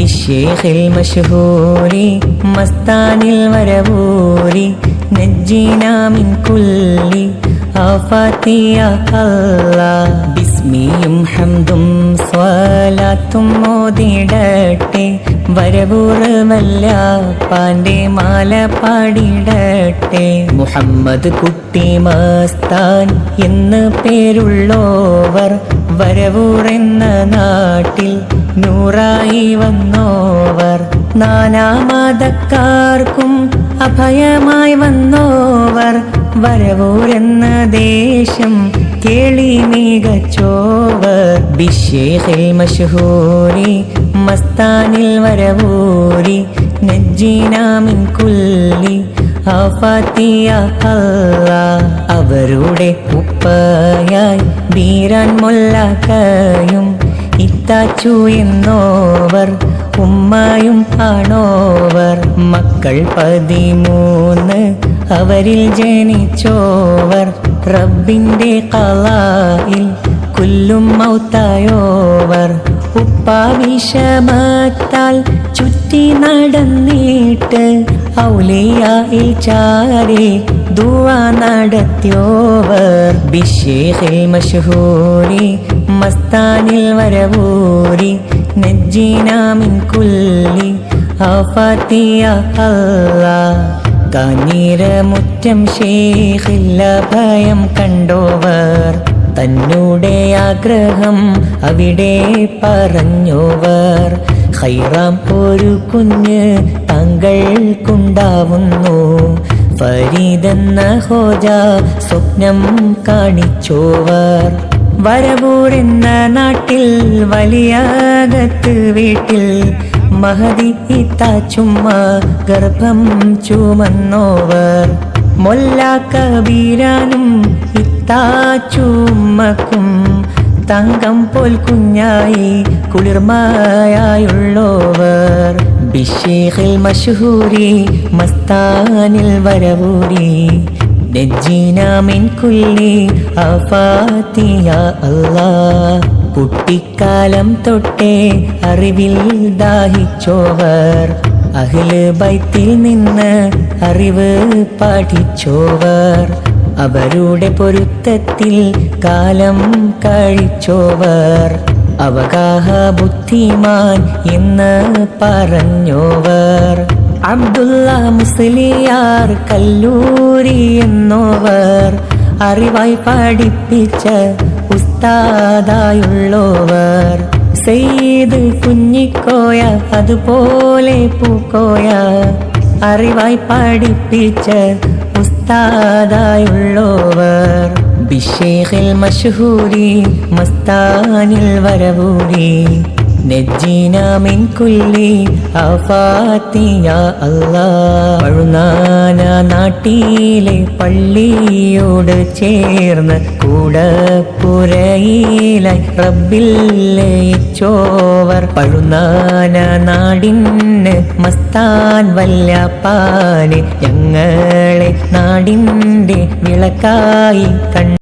بالشيخ المشهور مستان الوربور نجينا من كل آفات يا الله ബിസ്മിയും ഹംദും സ്വലാത്തും മോതിടട്ടെ വരവൂറമല്ല പാന്റെ മാല പാടിടട്ടെ മുഹമ്മദ് കുട്ടി മസ്താൻ എന്ന് പേരുള്ളോവർ വരവൂർ എന്ന നാട്ടിൽ നൂറായി വന്നോവർ. നാനാമതക്കാർക്കും അഭയമായി വന്നോവർ. വരവൂരെന്ന ദേശം കേളി മികച്ചോവർ. ബിഷേഖിൽ മഷഹൂരി മസ്താനിൽ വരവൂരി നജ്ജീനാമിൻ കുല്ലി അവരുടെ ഉപ്പയായി ബീരാൻ മുല്ലക്കയും ഇത്താച്ചു എന്നോവർ ഉമ്മായും ആണോവർ. മക്കൾ പതിമൂന്ന് അവരിൽ ജനിച്ചോവർ. റബ്ബിന്റെ കളായിൽ കുല്ലും മൗത്തായോവർ. ഉപ്പ വിഷമത്താൽ ചുറ്റി നടന്നിട്ട് ഔലിയായിൽ ചാരി ദുവ നടത്തിയോവർ. ബിഷേഖിൽ മഷഹൂരി മസ്താനിൽ വരവൂരി നജ്ജീനാമിൻ കുല്ലി ആഫാത്തിയ അല്ലാ. കാഞ്ഞീരമുറ്റം ശേഖില്ല ഭയം കണ്ടോവർ തന്നൂടെ ആഗ്രഹം അവിടെ പറഞ്ഞോവർ. ഹൈറാം ഒരു കുഞ്ഞ് താങ്കൾക്കുണ്ടാവുന്നു ഫരീദെന്ന ഹോജ സ്വപ്നം കാണിച്ചോവർ. വരവൂരെന്ന നാട്ടിൽ വലിയകത്ത് വീട്ടിൽ മഹതി ഇത്താച്ചുമ്മ ഗർഭം ചുമന്നോവർ. മൊല്ല കബീരാനും ഇത്താച്ചുമ്മക്കും തങ്കം പോൽ കുഞ്ഞായി കുളിർമയായുള്ളോവർ. ബിഷേഖിൽ മഷഹൂരി മസ്താനിൽ വരവൂരി നജ്ജീനാ കുട്ടിക്കാലം തൊട്ടേ അറിവിൽ ദാഹിച്ചോവർ. അഖിൽ ബൈത്തിൽ നിന്ന് അറിവ് പഠിച്ചോവർ. അവരുടെ പൊരുത്തത്തിൽ കാലം കഴിച്ചോവർ. അവഗാഹ ബുദ്ധിമാൻ എന്ന് പറഞ്ഞോവർ. അബ്ദുള്ള മുസ്ലിയാർ കല്ലൂരി എന്നോവർ അറിവായി പഠിപ്പിച്ച ഉസ്താദായുള്ളവർ. സെയ്ത് കുഞ്ഞിക്കോയ അതുപോലെ പൂക്കോയ അറിവായി പഠിപ്പിച്ച ഉസ്താദായുള്ളവർ. ബിഷേഖിൽ മഷഹൂരി മസ്താനിൽ വരവൂരി. നജ്ജീനാ മിൻ കുല്ലി അഫാത്തിയ അല്ലാ നാട്ടിലെ പള്ളിയോട് ചേർന്ന് കൂടപ്പുരയിലായി റബ്ബിൽ ലയിച്ചോവർ. പഴുനാന നാടിന് മസ്താൻ വല്ലപ്പാനെ ഞങ്ങളെ നാടിന്റെ വിളക്കായി കണ്ടു